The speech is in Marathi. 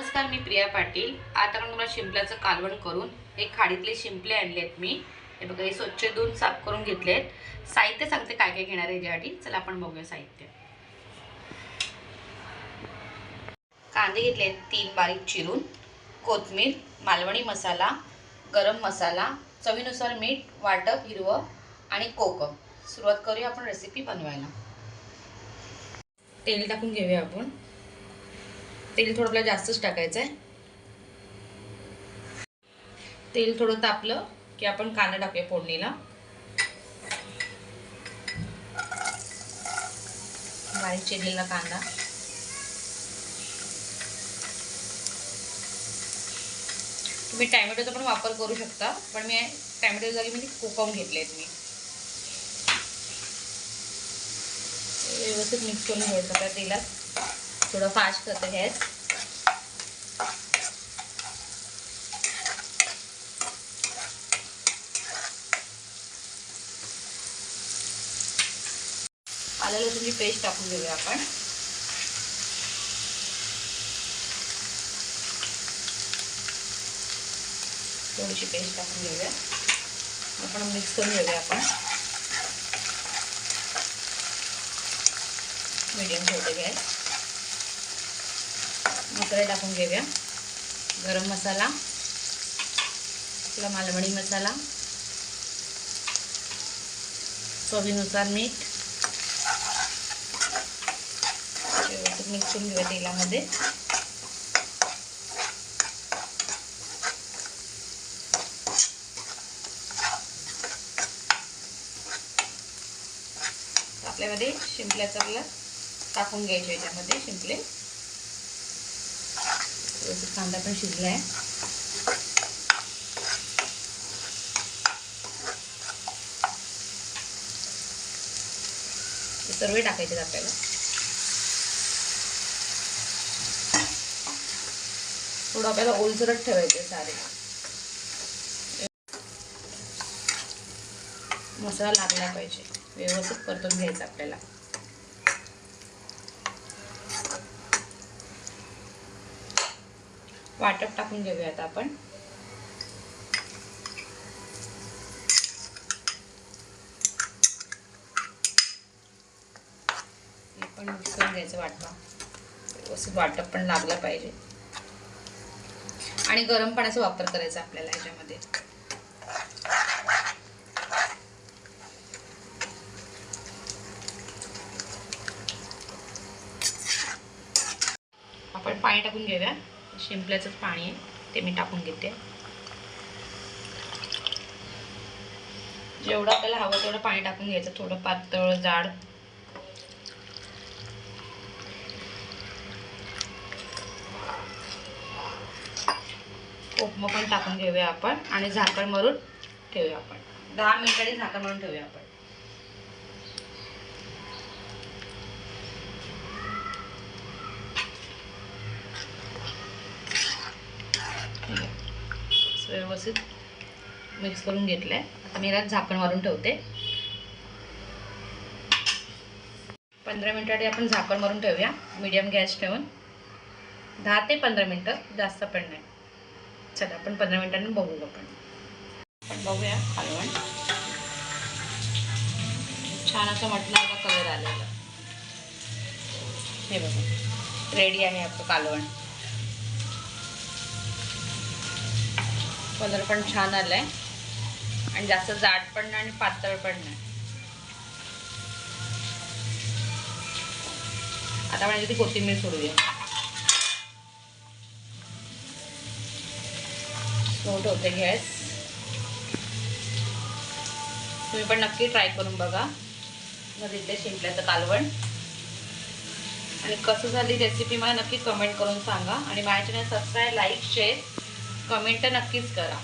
नमस्कार मी प्रिया पाटील. आता आपण तुम्हाला शिंपल्याचं कालवण करून हे खाडीतले शिंपले आणले आहेत मी. हे बघा हे स्वच्छ धुवून साफ करून घेतले आहेत साहित्य सांगते काय काय घेणार आहे याच्यासाठी. चला आपण बघूया साहित्य. कांदे घेतले आहेत तीन बारीक चिरून. कोथमीर मालवणी मसाला गरम मसाला चवीनुसार मीठ वाटप हिरवं आणि कोकम. सुरुवात करूया आपण रेसिपी बनवायला. तेल टाकून घेऊया आपण. तेल थोडं आपल्याला जास्तच टाकायचं आहे तेल थोडं तापलं की आपण कांदा टाकूया फोडणीला. बारीक चिरलेला कांदा. तुम्ही टॅमॅटोचा पण वापर करू शकता पण मी टॅमॅटो जागी म्हणजे कोकावून घेतले आहेत मी. व्यवस्थित मिक्स करून घ्यायचं त्या तेलात. थोडं फास्ट करतं गॅस आलं लसूणची पेस्ट टाकून घेऊया आपण. थोडीशी पेस्ट टाकून घेऊया. आपण मिक्स करून घेऊया आपण. मीडियम ठेवते गॅस. मसाले टाकून घेऊया. गरम मसाला आपला मालवणी मसाला चवीनुसार मीठ व्यवस्थित मिक्स करून घेऊया तेलामध्ये. आपल्यामध्ये शिंपल्याचं टाकून घ्यायचे याच्यामध्ये शिंपले. व्यवस्थित कांदा पण शिजला आहे सर्व टाकायचे आपल्याला थोडं आपल्याला ओलसरच ठेवायचे सारे. मसाला लागला पाहिजे. व्यवस्थित परतून घ्यायचा आपल्याला. वाटप टाकून घेऊया आता आपण. हे पण मिक्स घ्यायचं वाटवा व्यवस्थित वाटप पण लागलं पाहिजे. आणि गरम पाण्याचा वापर करायचा आपल्याला ह्याच्यामध्ये. आपण पाणी टाकून घेऊया. शिंपल्याचंच पाणी आहे ते मी टाकून घेते. जेवढं आपल्याला हवं तेवढं पाणी टाकून घ्यायचं थोडं पातळ जाड. उपमा पण टाकून घेऊया आपण आणि झाकण मारून ठेवूया आपण. दहा मिनिटांनी झाकण मारून ठेवूया आपण. व्यवस्थित मिक्स करून घेतलं आहे आता मी याला झाकण मारून ठेवते. पंधरा मिनटासाठी आपण झाकण मारून ठेवूया. मीडियम गॅस ठेवून. दहा ते पंधरा मिनटं जास्त पण नाही. चला आपण पंधरा मिनटांनी बघू आपण. आपण बघूया कालवण छान असं मटणाचा कलर आलेला. हे बघा. रेडी आहे आपलं कालवण. कलर पण छान आलाय. आणि जास्त जाड पण नाही आणि पातळ पण नाही. आता म्हणजे ती कोथिंबीर सोडूया. स्लो ठेवते गॅस. तुम्ही पण नक्की ट्राय करून बघा. मग इथे शिंपल्याचं कालवण. आणि कसं झाली रेसिपी मला नक्की कमेंट करून सांगा. आणि माझ्या channel subscribe like share comment नक्कीच करा.